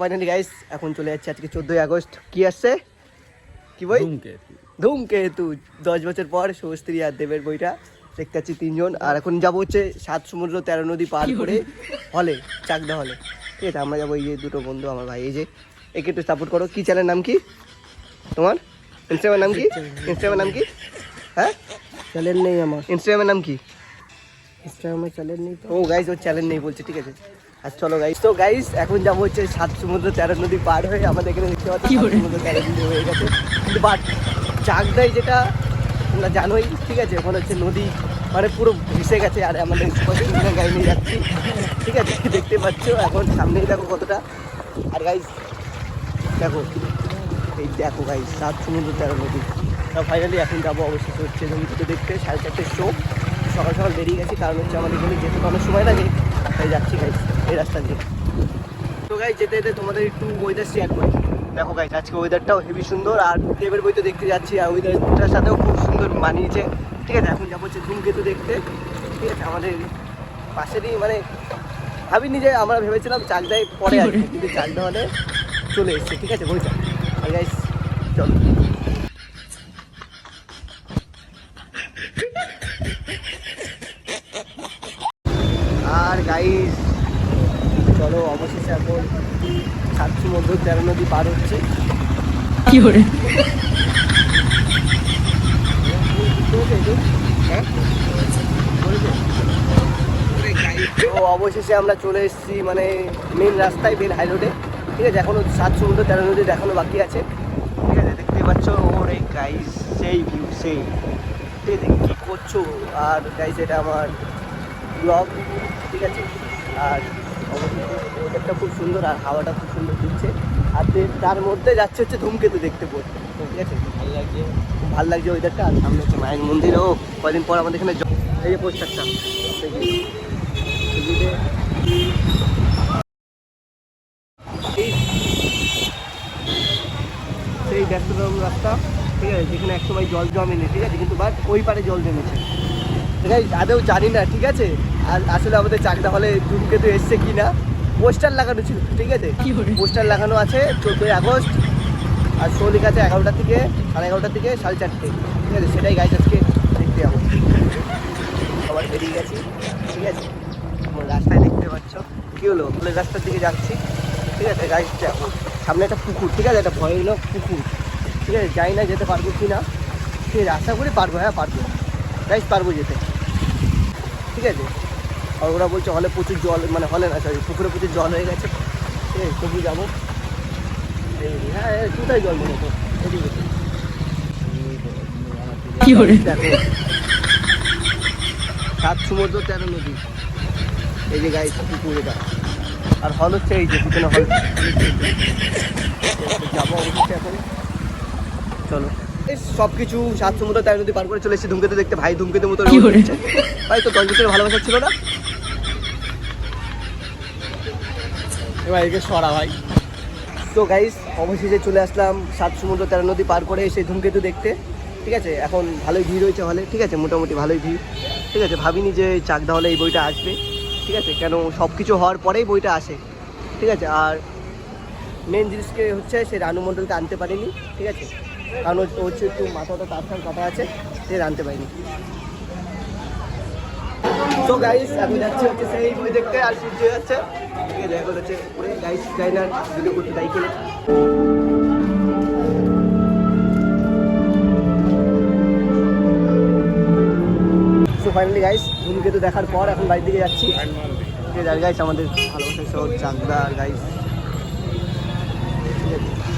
Finally guys এখন চলে যাচ্ছে আজকে চোদ্দোই আগস্ট। কি আসছে? কি বই? ধূমকেতু। দশ বছর পর শুভশ্রী আর দেবের বইটা। দেখতে পাচ্ছি তিনজন। আর এখন যাব হচ্ছে সাত সমুদ্র তেরো নদী পার করে হলে চাকদা হলে ঠিক আছে আমরা যাব এই যে দুটো বন্ধু আমার ভাই। এই যে একে একটু সাপোর্ট করো। কি চ্যানেল নাম কি? তোমার? ইনস্টাগ্রামের নাম কি? ইনস্টাগ্রামের নাম কি? হ্যাঁ? চ্যানেল নেই আমার। ইনস্টাগ্রামের নাম কি? ইনস্টাগ্রামে চ্যানেল নেই ও গাইস ওর চ্যানেল নেই বলছে ঠিক আছে। আর চলো গাইস তো গাইস এখন যাব হচ্ছে সাত সমুদ্র তেরো নদী পার হয়ে। আমাদের এখানে দেখতে পাচ্ছি সাত সমুদ্র তেরো নদী হয়ে গেছে। কিন্তু বাট যেটা তোমরা জানোই ঠিক আছে? ওখানে হচ্ছে নদী মানে পুরো ভেসে গেছে আর আমাদের গাড়ি নিয়ে যাচ্ছি। ঠিক আছে? দেখতে পাচ্ছ এখন সামনেই দেখো কতটা। আর গাইস দেখো এই দেখো গাইস সাত সমুদ্র তেরো নদী। তা ফাইনালি এখন যাব অবশ্যই হচ্ছে নদীতে দেখতে সাড়ে চারটের শো সকাল সকাল বেরিয়ে গেছি, কারণ হচ্ছে আমাদের এখানে যেতে তো অনেক সময় লাগে। তাই যাচ্ছি গাইস এই রাস্তা দিয়ে তো গাইস যেতে যেতে তোমাদের একটু ওয়েদার শেয়ার করি। দেখো গাইস আজকে ওয়েদারটাও হেভি সুন্দর, আর দেবের বই তো দেখতে যাচ্ছি, আর ওয়েদারটার সাথেও খুব সুন্দর মানিয়েছে। ঠিক আছে, এখন যাব হচ্ছে ধূমকেতু দেখতে। ঠিক আছে, আমাদের পাশেরই মানে ভাবিনি যে আমরা ভেবেছিলাম চাকদায় পরে আসবে কিন্তু চাকদা হলে চলে এসছে। ঠিক আছে বইটা আর গাইস চলো। আর গাইস চলো অবশেষে এখন সাতশো মধ্যে তেরো নদী পার হচ্ছে। কি করে হ্যাঁ? তো অবশেষে আমরা চলে এসেছি মানে মেন রাস্তায় বেল হাই রোডে ঠিক আছে এখনও সাত সমুদ্র তেরো নদী দেখানো বাকি আছে। ঠিক আছে দেখতে পাচ্ছ ওরে গাইস সেই ভিউ সেই। ঠিক আছে কী করছ? আর গাইস এটা আমার ব্লগ ঠিক আছে? আর ওয়েদারটা খুব সুন্দর আর হাওয়াটা খুব সুন্দর দিচ্ছে। আর তার মধ্যে যাচ্ছে হচ্ছে ধূমকেতু দেখতে পড়তে। ঠিক আছে? ভালো লাগছে। খুব ভালো লাগছে ওয়েদারটা। আর সামনে হচ্ছে মায়ের মন্দিরও। কদিন পর আমাদের এখানে এই যে পোস্টারটা। সেই ব্যস্ততম রাস্তা। ঠিক আছে? যেখানে একসময় জল জমেনি, ঠিক আছে? কিন্তু বাট ওই পারে জল জমেছে। গাইজ আদৌ জানি না ঠিক আছে? আর আসলে আমাদের চাকদা হলে ধূমকেতু এসছে কি না? পোস্টার লাগানো ছিল ঠিক আছে? কি পোস্টার লাগানো আছে চোদ্দোই আগস্ট আর শো লেখা আছে এগারোটা থেকে সাড়ে এগারোটা থেকে সাড়ে চারটে। ঠিক আছে সেটাই গাইজ আজকে দেখতে যাব। আবার বেরিয়ে গেছি ঠিক আছে? রাস্তায় দেখতে পাচ্ছ। কী হলো? ফুলের রাস্তার দিকে যাচ্ছি। ঠিক আছে গাইজ দেখো সামনে একটা পুকুর ঠিক আছে? একটা ভয়ানক পুকুর। ঠিক আছে যাই না যেতে পারব কি না। ঠিক আছে আশা করি পারব হ্যাঁ পারব। গাইজ পারব যেতে। ঠিক আছে? আর ওরা বলছে হলে প্রচুর জল মানে হলে না সরি পুকুরে প্রচুর জল হয়ে গেছে। ঠিক আছে তবু যাব। হ্যাঁ কোথায় জল দেবো তো? সাত সমুদ্র তেরো নদী। এই যে গাই পুকুর এটা আর হল হচ্ছে এই যে পিছনে হল। যাব অবশ্যই এখন। চলো। সব কিছু সাত সমুদ্র তেরো নদী পার করে চলে এসেছি ধূমকেতু দেখতে। ভাই ধূমকেতু মতো ভাই তো বছরের ভালোবাসা ছিল না? এবার একে সরা ভাই। তো গাইস অবশেষে চলে আসলাম সাত সমুদ্র তেরো নদী পার করে সেই ধূমকেতু দেখতে। ঠিক আছে? এখন ভালোই ভিড় হয়েছে হলে ঠিক আছে? মোটামুটি ভালোই ভিড়। ঠিক আছে? ভাবিনি যে চাকদা হলে এই বইটা আসবে। ঠিক আছে? কেন সব কিছু হওয়ার পরেই বইটা আসে। ঠিক আছে? আর মেন জিনিসকে হচ্ছে সে রানু মণ্ডলকে আনতে পারিনি। ঠিক আছে? কারণ হচ্ছে একটু মাথাটা তার কথা আছে, সে আনতে পারিনি। গাইস হচ্ছে সেই দেখতে, আর যাচ্ছে। গাইস ফাইনালি গাইস ধূমকেতু দেখার পর এখন বাড়ির দিকে যাচ্ছি। গাইস আমাদের ভালোবাসার শহর চাকদা গাইস ঠিক আছে